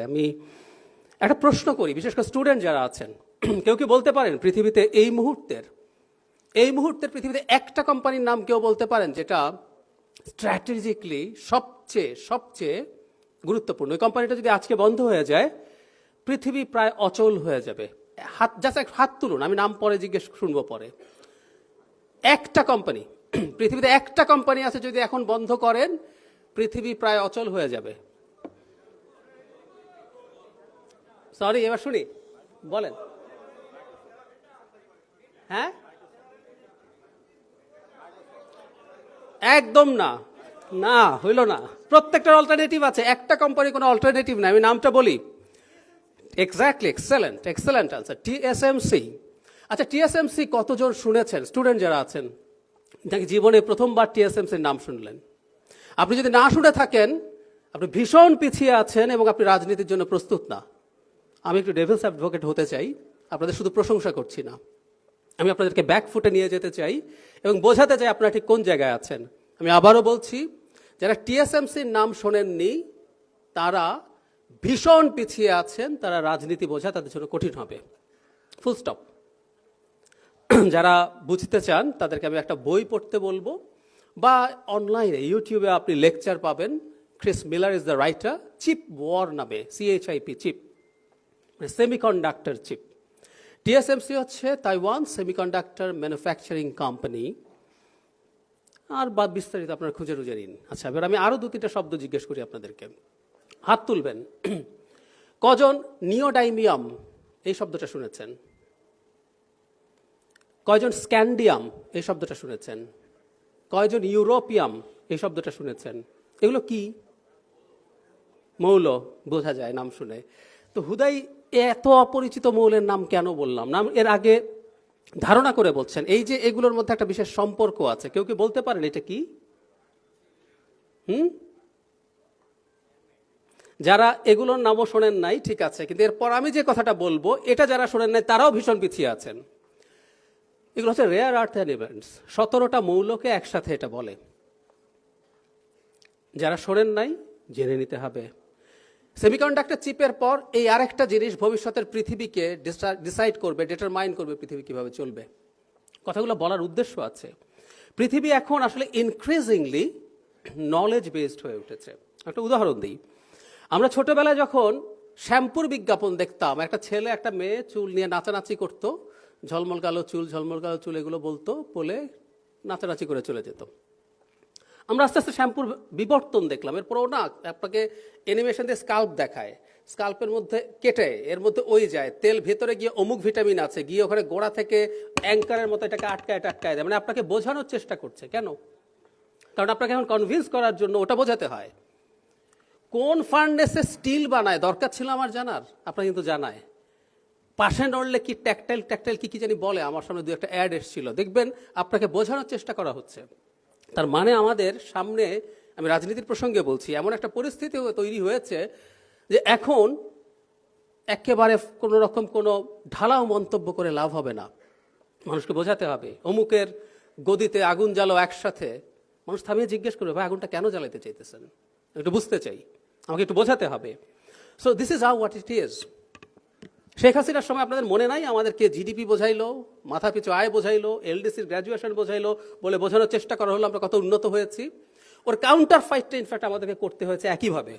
আমি একটা প্রশ্ন করি, বিশেষ করে স্টুডেন্ট যারা আছেন, কেউ কি বলতে পারেন পৃথিবীতে এই মুহূর্তের এই মুহূর্তের পৃথিবীতে একটা কোম্পানির নাম কেউ বলতে পারেন যেটা স্ট্র্যাটেজিকলি সবচেয়ে সবচেয়ে গুরুত্বপূর্ণ? ওই কোম্পানিটা যদি আজকে বন্ধ হয়ে যায়, পৃথিবী প্রায় অচল হয়ে যাবে। হাত জাস্ট এক হাত তুলুন, আমি নাম পরে জিজ্ঞেস শুনব পরে। একটা কোম্পানি, পৃথিবীতে একটা কোম্পানি আছে যদি এখন বন্ধ করেন, পৃথিবী প্রায় অচল হয়ে যাবে। সরি, এবার শুনি। বলেন। হ্যাঁ? একদম না। না, হইল না। প্রত্যেকটার অল্টারনেটিভ আছে। একটা কোম্পানি কোনো অল্টারনেটিভ না আমি নামটা বলি। Exactly excellent excellent answer TSMC আচ্ছা টিএসএমসি কতজন শুনেছেন? স্টুডেন্ট যারা আছেন, নাকি জীবনে প্রথমবার টিএসএমসির নাম শুনলেন? আপনি যদি না শুনে থাকেন, আপনি ভীষণ পিছিয়ে আছেন এবং আপনি রাজনীতির জন্য প্রস্তুত না। আমি একটু ডেভিলস অ্যাডভোকেট হতে চাই, আপনাদের শুধু প্রশংসা করছি না। আমি আপনাদেরকে ব্যাক ফুটে নিয়ে যেতে চাই এবং বোঝাতে চাই আপনারা ঠিক কোন জায়গায় আছেন। আমি আবারও বলছি, যারা টিএসএমসির নাম শোনেননি, তারা ভীষণ পিছিয়ে আছেন, তারা রাজনীতি বোঝা তাদের জন্য কঠিন হবে। ফুল স্টপ যারা বুঝতে চান, তাদেরকে আমি একটা বই পড়তে বলব, বা অনলাইনে ইউটিউবে আপনি লেকচার পাবেন Chris Miller is the writer chip war নামে C H I P chip semiconductor chip TSMC হচ্ছে তাইওয়ান সেমিকন্ডাক্টর ম্যানুফ্যাকচারিং কোম্পানি আর বা বিস্তারিত আপনারা খুঁজে রুজে নিন। আচ্ছা এবার আমি আরও দু তিনটা শব্দ জিজ্ঞেস করি আপনাদেরকে। হাত তুলবেন। কজন নিওডাইমিয়াম, এই শব্দটা শুনেছেন? কয়জন স্ক্যান্ডিয়াম, এই শব্দটা শুনেছেন? কয়জন ইউরোপিয়াম, এই শব্দটা শুনেছেন? এগুলো কি? মৌল, বোঝা যায় নাম শুনে। তো হুদাই এত অপরিচিত মৌলের নাম কেন বললাম? নাম এর আগে ধারণা করে বলছেন, এই যে এগুলোর মধ্যে একটা বিশেষ সম্পর্ক আছে, কেউ কি বলতে পারেন এটা কি? হুম? যারা এগুলোর নামও শোনেন নাই, ঠিক আছে, কিন্তু এরপর আমি যে কথাটা বলব, এটা যারা শোনেন নাই, তারাও ভীষণ পিছিয়ে আছেন। এগুলো হচ্ছে রেয়ার আর্থ এলিমেন্টস সতেরোটা মৌলকে একসাথে এটা বলে। যারা শোনেন নাই, জেনে নিতে হবে। সেমিকন্ডাক্টর চিপের পর এই আরেকটা জিনিস ভবিষ্যতের পৃথিবীকে ডিসাইড করবে ডিটারমাইন করবে পৃথিবী কীভাবে চলবে। কথাগুলো বলার উদ্দেশ্য আছে। পৃথিবী এখন আসলে ইনক্রিজিংলি নলেজ বেসড হয়ে উঠেছে। একটা উদাহরণ দিই। আমরা ছোটবেলায় যখন শ্যাম্পুর বিজ্ঞাপন দেখতাম, একটা ছেলে, একটা মেয়ে চুল নিয়ে নাচানাচি করতো, ঝলমল কালো চুল, ঝলমল কালো চুল এগুলো বলতো বলে নাচানাচি করে চলে যেত। আমরা আস্তে আস্তে শ্যাম্পুর বিবর্তন দেখলাম। এরপরও না, আপনাকে অ্যানিমেশন দিয়ে স্কাল্প দেখায়। স্কাল্পের মধ্যে কেটে, এর মধ্যে ওই যায়। তেল ভেতরে গিয়ে অমুক ভিটামিন আছে, গিয়ে ওখানে গোড়া থেকে অ্যাঙ্কারের মতো এটাকে আটকায় আটকায় দেয়। মানে আপনাকে বোঝানোর চেষ্টা করছে। কেন? কারণ আপনাকে এখন কনভিন্স করার জন্য ওটা বোঝাতে হয়। কোন ফার্নেসে স্টিল বানায়? দরকার ছিল আমার জানার? আপনার কিন্তু জানায়। পাশে নড়লে কি ট্যাকটাইল ট্যাকটাইল কি কি জানি বলে? আমার সামনে দু একটা অ্যাড এসেছিল। দেখবেন আপনাকে বোঝানোর চেষ্টা করা হচ্ছে। তার মানে আমাদের সামনে আমি রাজনীতির প্রসঙ্গে বলছি, এমন একটা পরিস্থিতি তৈরি হয়েছে যে এখন একেবারে কোনো রকম কোনো ঢালাও মন্তব্য করে লাভ হবে না। মানুষকে বোঝাতে হবে, অমুকের গদিতে আগুন জ্বালো একসাথে। মানুষ থামিয়ে জিজ্ঞেস করবে, ভাই, আগুনটা কেন জ্বালাতে চাইতেছেন? একটু বুঝতে চাই, আমাকে একটু বোঝাতে হবে। So this is how what it is Sheikh হাসিনার সময় আপনাদের মনে নাই? আমাদেরকে জিডিপি বোঝাইলো মাথা পিছু আয় বোঝাইলো এলডিসির গ্র্যাজুয়েশন বোঝাইলো বলে বোঝানোর চেষ্টা করা হলো, আমরা কত উন্নত হয়েছি। ওর কাউন্টার ফাইটটা ইনফ্যাক্ট আমাদেরকে করতে হয়েছে একইভাবে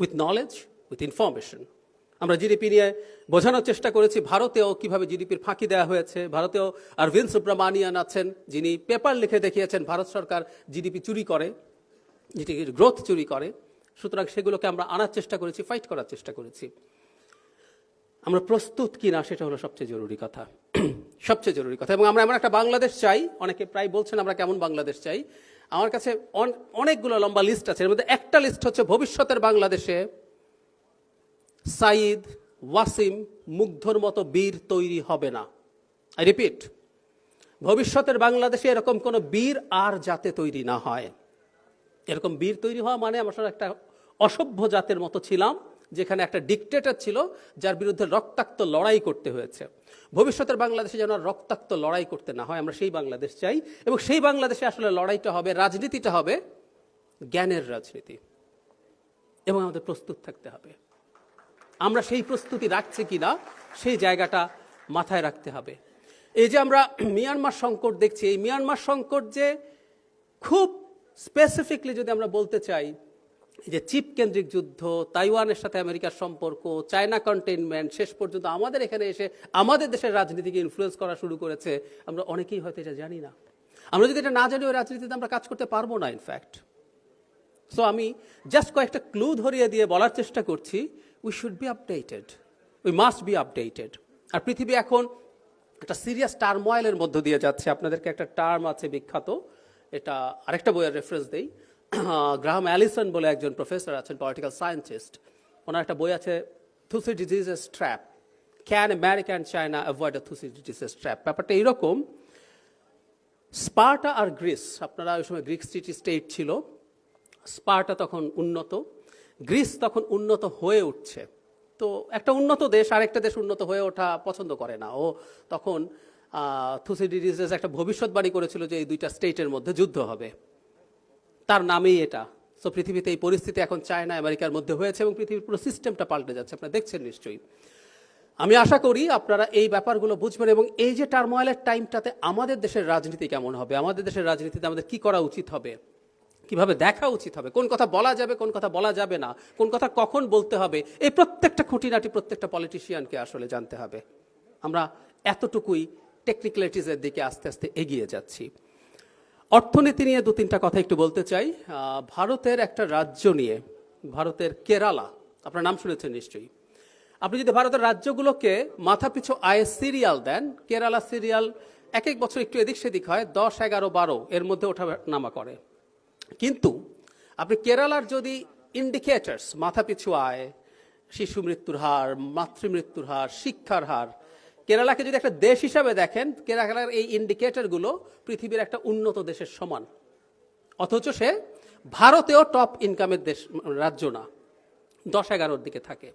উইথ নলেজ উইথ ইনফরমেশন আমরা জিডিপি নিয়ে বোঝানোর চেষ্টা করেছি, ভারতেও কীভাবে জিডিপির ফাঁকি দেওয়া হয়েছে, ভারতেও অরবিন্দ সুব্রমানিয়ান আছেন, যিনি পেপার লিখে দেখিয়েছেন, ভারত সরকার জিডিপি চুরি করে জিডিপির গ্রোথ চুরি করে, সুতরাং সেগুলোকে আমরা আনার চেষ্টা করেছি ফাইট করার চেষ্টা করেছি। আমরা প্রস্তুত কিনা সেটা হলো সবচেয়ে জরুরি কথা। সবচেয়ে জরুরি কথা। এবং আমরা এমন একটা বাংলাদেশ চাই। অনেকে প্রায় বলছেন আমরা কেমন বাংলাদেশ চাই। আমার কাছে অন- অনেকগুলো লম্বা লিস্ট আছে। এর মধ্যে একটা লিস্ট হচ্ছে ভবিষ্যতের বাংলাদেশে সাইদ ওয়াসিম মুগ্ধর মতো বীর তৈরি হবে না। আই রিপিট ভবিষ্যতের বাংলাদেশে এরকম কোনো বীর আর যাতে তৈরি না হয়। এরকম বীর তৈরি হওয়া মানে আমরা একটা অসভ্য জাতের মতো ছিলাম। যেখানে একটা ডিকটেটর ছিল, যার বিরুদ্ধে রক্তাক্ত লড়াই করতে হয়েছে। ভবিষ্যতের বাংলাদেশে যেন রক্তাক্ত লড়াই করতে না হয়, আমরা সেই বাংলাদেশ চাই। এবং সেই বাংলাদেশে আসলে লড়াইটা হবে, রাজনীতিটা হবে জ্ঞানের রাজনীতি। এবং আমাদের প্রস্তুত থাকতে হবে। আমরা সেই প্রস্তুতি রাখছি কিনা, সেই জায়গাটা মাথায় রাখতে হবে। এই যে আমরা মিয়ানমার সংকট দেখছি, এই মিয়ানমার সংকট যে খুব স্পেসিফিকলি যদি আমরা বলতে চাই যে চিপ কেন্দ্রিক যুদ্ধ, তাইওয়ানের সাথে আমেরিকার সম্পর্ক, চায়না কন্টেনমেন্ট শেষ পর্যন্ত আমাদের এখানে এসে আমাদের দেশের রাজনীতিকে ইনফ্লুয়েন্স করা শুরু করেছে, আমরা অনেকেই হয়তো এটা জানি না। আমরা যদি এটা না জানি, ওই রাজনীতিতে আমরা কাজ করতে পারব না ইনফ্যাক্ট সো আমি জাস্ট কয়েকটা ক্লু ধরিয়ে দিয়ে বলার চেষ্টা করছি we should be updated we must be updated আর পৃথিবী এখন একটা সিরিয়াস টার্ময়েলের মধ্য দিয়ে যাচ্ছে। আপনাদেরকে একটা টার্ম আছে বিখ্যাত, এটা আরেকটা বইয়ের রেফারেন্স দেই। গ্রাহাম অ্যালিসন বলে একজন প্রফেসর আছেন পলিটিক্যাল সায়েন্টিস্ট ওনার একটা বই আছে Thucydides trap can America and China avoid Thucydides trap ব্যাপারটা এইরকম, স্পার্টা আর গ্রিস, আপনারা ওই সময় গ্রিক সিটি স্টেট ছিল, স্পার্টা তখন উন্নত, গ্রিস তখন উন্নত হয়ে উঠছে। তো একটা উন্নত দেশ, আরেকটা দেশ উন্নত হয়ে ওঠা পছন্দ করে না। ও তখন থুসিডিডিজেস একটা ভবিষ্যৎবাণী করেছিল যে এই দুইটা স্টেটের মধ্যে যুদ্ধ হবে। তার নামেই এটা। সো পৃথিবীতে এই পরিস্থিতি এখন চায়না, আমেরিকার মধ্যে হয়েছে এবং পৃথিবীর পুরো সিস্টেমটা পাল্টে যাচ্ছে। আপনারা দেখছেন নিশ্চয়ই। আমি আশা করি আপনারা এই ব্যাপারগুলো বুঝবেন এবং এই যে টার্ময়েলের টাইমটাতে আমাদের দেশের রাজনীতি কেমন হবে, আমাদের দেশের রাজনীতিতে আমাদের কি করা উচিত হবে, কীভাবে দেখা উচিত হবে, কোন কথা বলা যাবে, কোন কথা বলা যাবে না, কোন কথা কখন বলতে হবে, এই প্রত্যেকটা খুঁটিনাটি প্রত্যেকটা পলিটিশিয়ানকে আসলে জানতে হবে। আমরা এতটুকুই টেকনিক্যালিটিসের দিকে আস্তে আস্তে এগিয়ে যাচ্ছি। অর্থনীতি নিয়ে দু তিনটা কথা একটু বলতে চাই। ভারতের একটা রাজ্য নিয়ে, ভারতের কেরালা, আপনার নাম শুনেছেন নিশ্চয়ই। আপনি যদি ভারতের রাজ্যগুলোকে মাথাপিছু আয়ের সিরিয়াল দেন, কেরালা সিরিয়াল এক এক বছর একটু এদিক সেদিক হয়, দশ, এগারো, বারো, এর মধ্যে ওঠা নামা করে। কিন্তু আপনি কেরালার যদি ইন্ডিকেটার্স মাথাপিছু আয়, শিশু মৃত্যুর হার মাতৃমৃত্যুর হার, শিক্ষার হার কেরালাকে যদি একটা দেশ হিসাবে দেখেন, কেরালার এই ইন্ডিকেটরগুলো পৃথিবীর একটা উন্নত দেশের সমান। অথচ সে ভারতেও টপ ইনকামের দেশ, রাজ্য না। দশ এগারোর দিকে থাকে।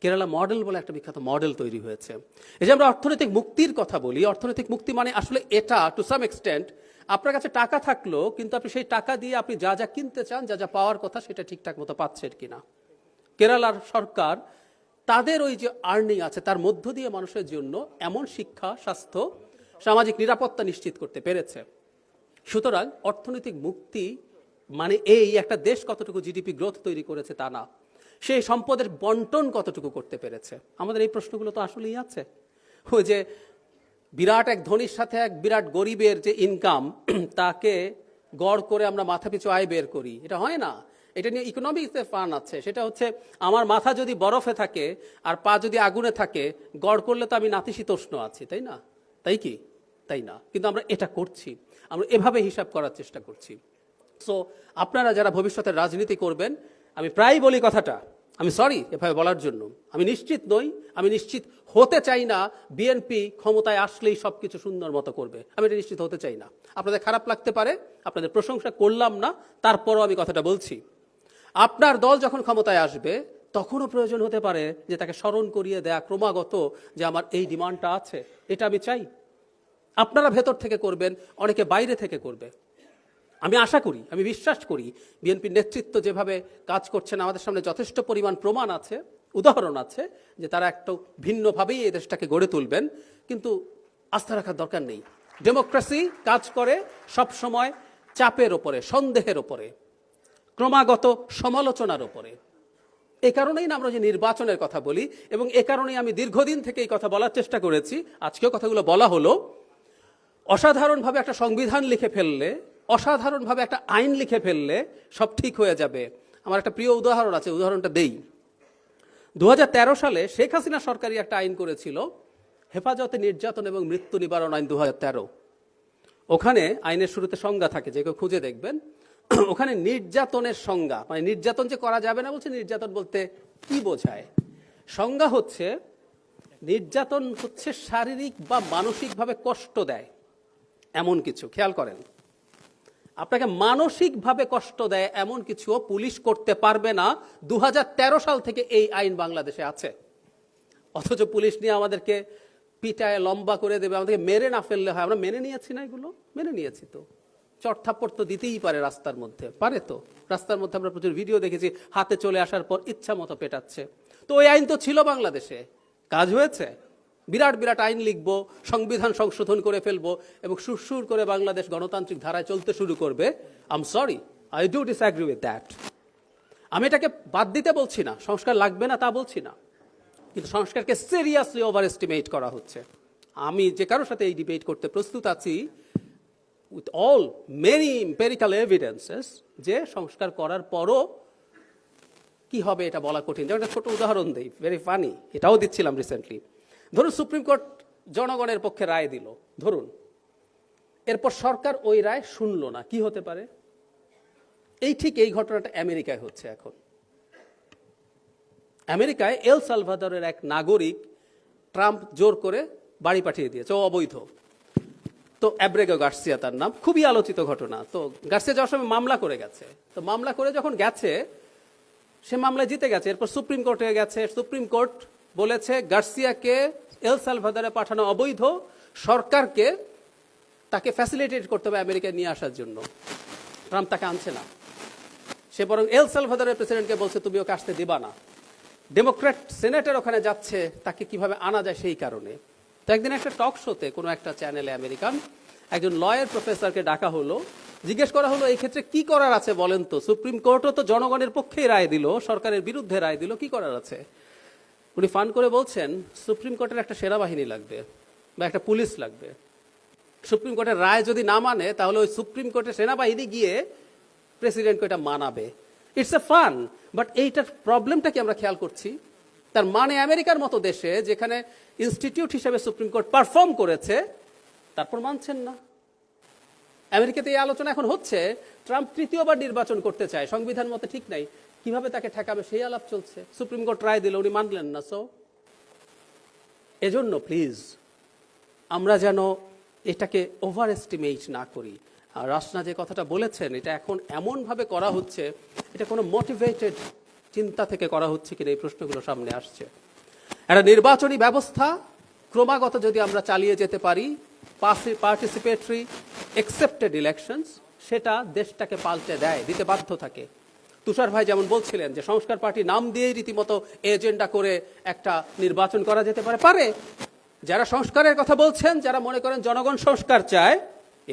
কেরালা মডেল বলে একটা বিখ্যাত মডেল তৈরি হয়েছে। এই যে আমরা অর্থনৈতিক মুক্তির কথা বলি, অর্থনৈতিক মুক্তি মানে আসলে এটা টু সাম এক্সটেন্ট আপনার কাছে টাকা থাকল, কিন্তু আপনি সেই টাকা দিয়ে আপনি যা যা কিনতে চান, যা যা পাওয়ার কথা, সেটা ঠিকঠাক মতো পাচ্ছেন কিনা। কেরালার সরকার তাদের ওই যে আর্নিং আছে, তার মধ্য দিয়ে মানুষের জন্য এমন শিক্ষা, স্বাস্থ্য, সামাজিক নিরাপত্তা নিশ্চিত করতে পেরেছে। সুতরাং অর্থনৈতিক মুক্তি মানে এই একটা দেশ কতটুকু জিডিপি গ্রোথ তৈরি করেছে তা না। সেই সম্পদের বন্টন কতটুকু করতে পেরেছে? আমাদের এই প্রশ্নগুলো তো আসলেই আছে। ওই যে বিরাট এক ধনীর সাথে এক বিরাট গরিবের যে ইনকাম তাকে গড় করে আমরা মাথাপিছু আয় বের করি। এটা হয় না। এটা নিয়ে ইকোনমিক্সে ফান আছে। সেটা হচ্ছে, আমার মাথা যদি বরফে থাকে আর পা যদি আগুনে থাকে, গড় করলে তো আমি নাতিশীতোষ্ণ আছি, তাই না? তাই কি? তাই না। কিন্তু আমরা এটা করছি। আমরা এভাবে হিসাব করার চেষ্টা করছি। সো আপনারা যারা ভবিষ্যতে রাজনীতি করবেন, আমি প্রায় বলি কথাটা। আমি সরি এভাবে বলার জন্য। আমি নিশ্চিত নই, আমি নিশ্চিত হতে চাই না বিএনপি ক্ষমতায় আসলেই সব কিছু সুন্দর মতো করবে। আমি এটা নিশ্চিত হতে চাই না। আপনাদের খারাপ লাগতে পারে, আপনাদের প্রশংসা করলাম না, তারপরও আমি কথাটা বলছি। আপনার দল যখন ক্ষমতায় আসবে, তখনও প্রয়োজন হতে পারে যে তাকে স্মরণ করিয়ে দেয়া ক্রমাগত যে আমার এই ডিমান্ডটা আছে। এটা আমি চাই। আপনারা ভেতর থেকে করবেন, অনেকে বাইরে থেকে করবে। আমি আশা করি, আমি বিশ্বাস করি, বিএনপির নেতৃত্ব যেভাবে কাজ করছেন, আমাদের সামনে যথেষ্ট পরিমাণ প্রমাণ আছে, উদাহরণ আছে, যে তারা একটু ভিন্নভাবেই এই দেশটাকে গড়ে তুলবেন। কিন্তু আস্থা রাখার দরকার নেই। ডেমোক্রেসি কাজ করে সব সময় চাপের ওপরে, সন্দেহের ওপরে। ক্রমাগত সমালোচনার ওপরে এ কারণেই না আমরা যে নির্বাচনের কথা বলি, এবং এ কারণেই আমি দীর্ঘদিন থেকে এই কথা বলার চেষ্টা করেছি। আজকেও কথাগুলো বলা হলো, অসাধারণভাবে একটা সংবিধান লিখে ফেললে, অসাধারণভাবে একটা আইন লিখে ফেললে সব ঠিক হয়ে যাবে। আমার একটা প্রিয় উদাহরণ আছে, উদাহরণটা দেই। দু হাজার তেরো সালে শেখ হাসিনা সরকারি একটা আইন করেছিল, হেফাজতে নির্যাতন এবং মৃত্যু নিবারণ আইন দু হাজার তেরো। ওখানে আইনের শুরুতে সংজ্ঞা থাকে, যে কেউ খুঁজে দেখবেন ওখানে নির্যাতনের সংজ্ঞা মানে নির্যাতন যে করা যাবে না বলছে, নির্যাতন বলতে কি বোঝায়? সংজ্ঞা হচ্ছে, নির্যাতন হচ্ছে শারীরিক বা মানসিকভাবে কষ্ট দেয়, এমন কিছু, খেয়াল করেন। আপনাকে মানসিকভাবে কষ্ট দেয় এমন কিছুও পুলিশ করতে পারবে না দু হাজার তেরো সাল থেকে এই আইন বাংলাদেশে আছে। অথচ পুলিশ নিয়ে আমাদেরকে পিটায়, লম্বা করে দেবে, আমাদেরকে মেরে না ফেললে হয়। আমরা মেনে নিয়েছি না এগুলো? মেনে নিয়েছি তো। চটথাপ্পড় তো দিতেই পারে রাস্তার মধ্যে। পারে তো। রাস্তার মধ্যে আমরা প্রচুর ভিডিও দেখেছি, হাতে চলে আসার পর ইচ্ছা মতো পেটাচ্ছে। তো ওই আইন তো ছিল বাংলাদেশে। কাজ হয়েছে। বিরাট বিরাট আইন লিখব, সংবিধান সংশোধন করে ফেলব এবং সুরসুর করে বাংলাদেশ গণতান্ত্রিক ধারায় চলতে শুরু করবে। আম sorry I do disagree with that আমি এটাকে বাদ দিতে বলছি না। সংস্কার লাগবে না তা বলছি না। কিন্তু সংস্কারকে সিরিয়াসলি ওভার এস্টিমেট করা হচ্ছে। আমি যে কারোর সাথে এই ডিবেট করতে প্রস্তুত আছি with all many empirical evidences যে সংস্কার করার পরও কি হবে এটা বলা কঠিন। যেমন একটা ছোট উদাহরণ দেই ভেরি ফানি এটাও দিচ্ছিলাম রিসেন্টলি ধরুন সুপ্রিম কোর্ট জনগণের পক্ষে রায় দিল। ধরুন, এরপর সরকার ওই রায় শুনল না, কি হতে পারে? এই ঠিক এই ঘটনাটা আমেরিকায় হচ্ছে এখন। আমেরিকায় এল সালভাদরের এক নাগরিক ট্রাম্প জোর করে বাড়ি পাঠিয়ে দিয়েছে ও অবৈধ। তো অ্যাব্রেগো গার্সিয়া তার নাম। খুবই আলোচিত ঘটনা। তো গার্সিয়া যাওয়ার সময় মামলা করে গেছে। তো মামলা করে যখন গেছে, সে মামলায় জিতে গেছে। এরপর সুপ্রিম কোর্টে গেছে। সুপ্রিম কোর্ট বলেছে, গার্সিয়াকে এল সালভাদারে পাঠানো অবৈধ। সরকারকে তাকে ফ্যাসিলিটেট করতে হবে আমেরিকায় নিয়ে আসার জন্য। ট্রাম্প তাকে আনছে না। সে বরং এল সালভাদারের প্রেসিডেন্টকে বলছে, তুমি ওকে আসতে দিবা না। ডেমোক্র্যাট সেনেটের ওখানে যাচ্ছে। তাকে কীভাবে আনা যায় সেই কারণে। তো একদিন একটা টক শোতে কোনো একটা চ্যানেলে আমেরিকান একজন লয়ার প্রফেসরকে ডাকা হলো। জিজ্ঞেস করা হলো, এই ক্ষেত্রে কি করার আছে বলেন তো? সুপ্রিম কোর্টও তো জনগণের পক্ষেই রায় দিল, সরকারের বিরুদ্ধে রায় দিল, কি করার আছে? উনি ফান করে বলছেন, সুপ্রিম কোর্টের একটা সেনাবাহিনী লাগবে বা একটা পুলিশ লাগবে। সুপ্রিম কোর্টের রায় যদি না মানে তাহলে ওই সুপ্রিম কোর্টের সেনাবাহিনী গিয়ে প্রেসিডেন্টকে এটা মানাবে। ইটস এ ফান, বাট এইটার প্রবলেমটা কি আমরা খেয়াল করছি? তার মানে আমেরিকার মতো দেশে যেখানে ইনস্টিটিউট হিসেবে সুপ্রিম কোর্ট পারফর্ম করেছে, তারপর মানছেন না। আমেরিকাতে এই আলোচনা এখন হচ্ছে, ট্রাম্প তৃতীয়বার নির্বাচন করতে চায়, সংবিধান মতে ঠিক নাই, কীভাবে তাকে ঠেকাবে সেই আলাপ চলছে। সুপ্রিম কোর্ট রায় দিল উনি মানলেন না সো এজন্য প্লিজ আমরা যেন এটাকে ওভার এস্টিমেট না করি। আর রাসনা যে কথাটা বলেছেন, এটা এখন এমনভাবে করা হচ্ছে, এটা কোনো মোটিভেটেড চিন্তা থেকে করা হচ্ছে কিনা এই প্রশ্নগুলো সামনে আসছে। একটা নির্বাচনী ব্যবস্থা ক্রমাগত যদি আমরা চালিয়ে যেতে পারি পার্টিসিপেটরি একসেপ্টেড ইলেকশনস সেটা দেশটাকে পাল্টে দেয়, দিতে বাধ্য থাকে। তুষার ভাই যেমন বলছিলেন যে সংস্কার পার্টি নাম দিয়েই রীতিমতো এজেন্ডা করে একটা নির্বাচন করা যেতে পারে। পারে। যারা সংস্কারের কথা বলছেন, যারা মনে করেন জনগণ সংস্কার চায়,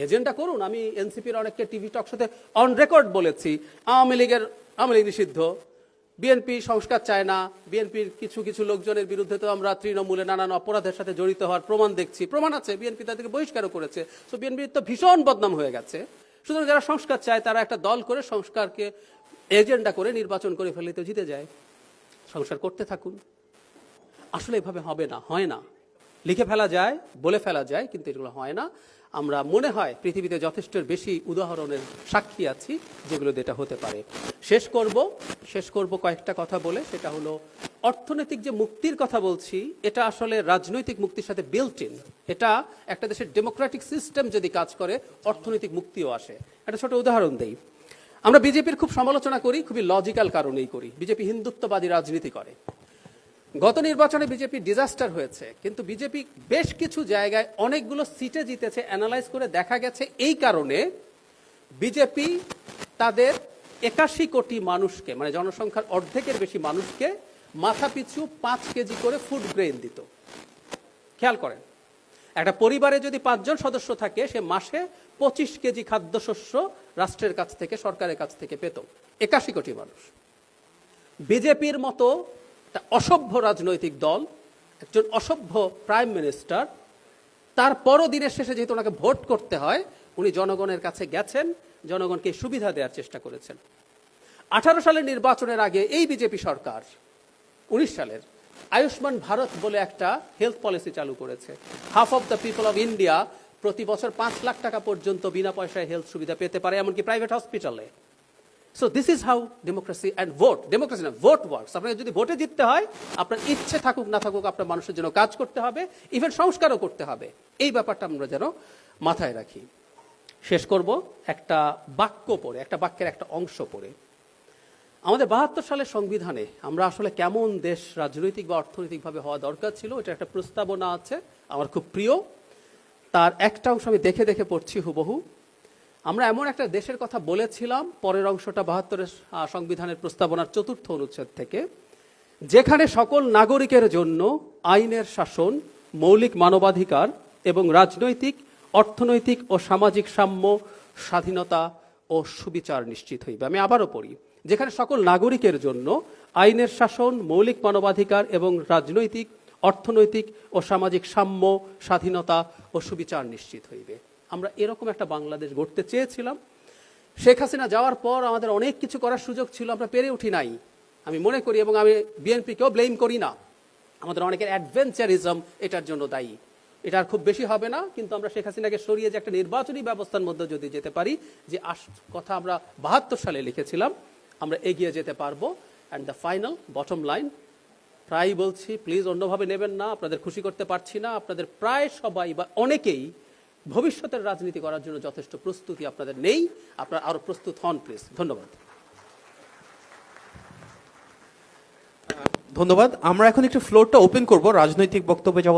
এজেন্ডা করুন। আমি এনসিপির অনেককে টিভি টক সাথে অন রেকর্ড বলেছি, আওয়ামী লীগের আওয়ামী লীগ নিষিদ্ধ। বিএনপি সংস্কার চায় না, বিএনপির কিছু কিছু লোকজনের বিরুদ্ধে তো আমরা তৃণমূলে নানান অপরাধের সাথে জড়িত হওয়ার প্রমাণ দেখছি। প্রমাণ আছে, বিএনপি তাদেরকে বহিষ্কারও করেছে। তো বিএনপির তো ভীষণ বদনাম হয়ে গেছে। সুতরাং যারা সংস্কার চায়, তারা একটা দল করে সংস্কারকে এজেন্ডা করে নির্বাচন করে ফেলে তো জিতে যায়। সংস্কার করতে থাকুন। আসলে এভাবে হবে না, হয় না। লিখে ফেলা যায়, বলে ফেলা যায়, কিন্তু এগুলো হয় না। আমরা মনে হয় পৃথিবীতে যথেষ্ট বেশি উদাহরণের সাক্ষী আছি, যেগুলো এটা হতে পারে। শেষ করব শেষ করব কয়েকটা কথা বলে, সেটা হলো অর্থনৈতিক যে মুক্তির কথা বলছি, এটা আসলে রাজনৈতিক মুক্তির সাথে বিল্ট ইন এটা একটা দেশের ডেমোক্রেটিক সিস্টেম যদি কাজ করে, অর্থনৈতিক মুক্তিও আসে। একটা ছোট উদাহরণ দেই। আমরা বিজেপির খুব সমালোচনা করি, খুবই লজিক্যাল কারণেই করি। বিজেপি হিন্দুত্ববাদী রাজনীতি করে। গত নির্বাচনে বিজেপি ডিজাস্টার হয়েছে, কিন্তু বিজেপি বেশ কিছু জায়গায় অনেকগুলো সিটে জিতেছে। অ্যানালাইজ করে দেখা গেছে এই কারণে বিজেপি তাদের একাশি কোটি মানুষকে মানে জনসংখ্যার অর্ধেকের বেশি মানুষকে মাথা পিছু পাঁচ কেজি করে ফুড গ্রেন দিত। খেয়াল করেন, একটা পরিবারে যদি পাঁচজন সদস্য থাকে, সে মাসে পঁচিশ কেজি খাদ্যশস্য রাষ্ট্রের কাছ থেকে, সরকারের কাছ থেকে পেত। একাশি কোটি মানুষ। বিজেপির মতো একটা অসভ্য রাজনৈতিক দল, একজন অসভ্য প্রাইম মিনিস্টার তারপরও দিনের শেষে যেহেতু ওনাকে ভোট করতে হয়, উনি জনগণের কাছে গেছেন, জনগণকে সুবিধা দেওয়ার চেষ্টা করেছেন। আঠারো সালের নির্বাচনের আগে এই বিজেপি সরকার, উনিশ সালের, আয়ুষ্মান ভারত বলে একটা হেলথ পলিসি চালু করেছে। Half of the people of India প্রতি বছর পাঁচ লাখ টাকা পর্যন্ত বিনা পয়সায় হেলথ সুবিধা পেতে পারে, এমনকি প্রাইভেট হসপিটালে so this is how democracy and vote democracy না ভোট ওয়ার্কস আপনাকে যদি ভোটে জিততে হয়, আপনার ইচ্ছে থাকুক, না থাকুক, আপনার মানুষের জন্য কাজ করতে হবে ইভেন সংস্কারও করতে হবে। এই ব্যাপারটা আমরা যেন মাথায় রাখি। শেষ করব একটা বাক্য পড়ে, একটা বাক্যের একটা অংশ পড়ে। আমাদের বাহাত্তর সালের সংবিধানে আমরা আসলে কেমন দেশ রাজনৈতিক বা অর্থনৈতিকভাবে হওয়া দরকার ছিল এটা একটা প্রস্তাবনা আছে, আমার খুব প্রিয়। তার একটা অংশ আমি দেখে দেখে পড়ছি হুবহু। আমরা এমন একটা দেশের কথা বলেছিলাম, পরের অংশটা বাহাত্তরের সংবিধানের প্রস্তাবনার চতুর্থ অনুচ্ছেদ থেকে, যেখানে সকল নাগরিকের জন্য আইনের শাসন, মৌলিক মানবাধিকার এবং রাজনৈতিক, অর্থনৈতিক ও সামাজিক সাম্য, স্বাধীনতা ও সুবিচার নিশ্চিত হইবে। আমি আবারও পড়ি, যেখানে সকল নাগরিকের জন্য আইনের শাসন, মৌলিক মানবাধিকার এবং রাজনৈতিক, অর্থনৈতিক ও সামাজিক সাম্য, স্বাধীনতা ও সুবিচার নিশ্চিত হইবে। আমরা এরকম একটা বাংলাদেশ গড়তে চেয়েছিলাম। শেখ হাসিনা যাওয়ার পর আমাদের অনেক কিছু করার সুযোগ ছিল, আমরা পেরে উঠি নাই। আমি মনে করি এবং আমি বিএনপিকেও ব্লেম করি না। আমাদের অনেকের অ্যাডভেঞ্চারিজম এটার জন্য দায়ী। এটা খুব বেশি হবে না, কিন্তু আমরা শেখ হাসিনাকে সরিয়ে যে একটা নির্বাচনী ব্যবস্থার মধ্যে যদি যেতে পারি, যে আস, কথা আমরা বাহাত্তর সালে লিখেছিলাম, আমরা এগিয়ে যেতে পারব। And the final bottom line প্রায় বলছি প্লিজ অন্যভাবে নেবেন না, আপনাদের খুশি করতে পারছি না, আপনাদের প্রায় সবাই বা অনেকেই ভবিষ্যতের রাজনীতি করার জন্য যথেষ্ট প্রস্তুতি আপনাদের নেই। আপনারা আরও প্রস্তুত হন প্লিজ ধন্যবাদ। ধন্যবাদ। আমরা এখন একটু ফ্লোরটা ওপেন করব। রাজনৈতিক বক্তব্য যাওয়া